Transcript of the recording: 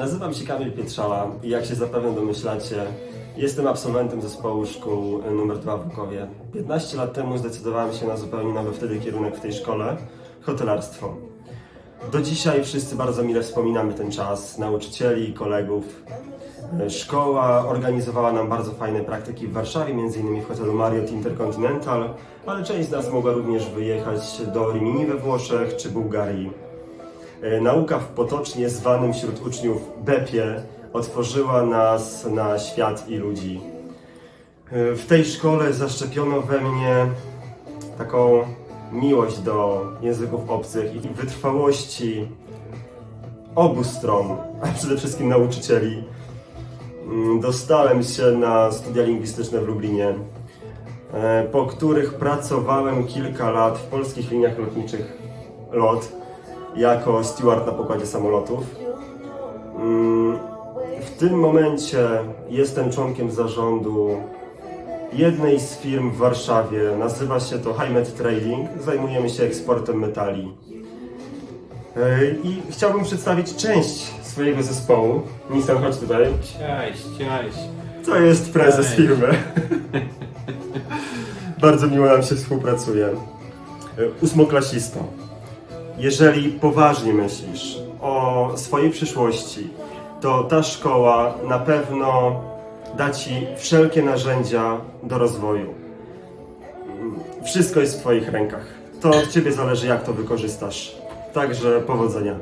Nazywam się Kamil Pietrzała i jak się zapewne domyślacie, jestem absolwentem zespołu szkół nr 2 w Łukowie. 15 lat temu zdecydowałem się na zupełnie nowy wtedy kierunek w tej szkole hotelarstwo. Do dzisiaj wszyscy bardzo mile wspominamy ten czas, nauczycieli, kolegów. E, Szkoła organizowała nam bardzo fajne praktyki w Warszawie, m.in. w hotelu Marriott Intercontinental, ale część z nas mogła również wyjechać do Rimini we Włoszech czy Bułgarii. E, Nauka w potocznie zwanym wśród uczniów BEPie otworzyła nas na świat i ludzi. E, W tej szkole zaszczepiono we mnie taką miłość do języków obcych i wytrwałości obu stron, a przede wszystkim nauczycieli. Mm, Dostałem się na studia lingwistyczne w Lublinie, e, po których pracowałem kilka lat w polskich liniach lotniczych LOT jako steward na pokładzie samolotów. Mm, W tym momencie jestem członkiem zarządu jednej z firm w Warszawie. Nazywa się to Highmet Trading. Zajmujemy się eksportem metali. E, I chciałbym przedstawić część swojego zespołu. Nissan, chodź tutaj. Cześć, cześć. To jest prezes Cześć. firmy. Bardzo miło nam się współpracuje. E, Ósmoklasista. Jeżeli poważnie myślisz o swojej przyszłości, to ta szkoła na pewno da Ci wszelkie narzędzia do rozwoju. Wszystko jest w Twoich rękach. To od Ciebie zależy, jak to wykorzystasz. Także powodzenia.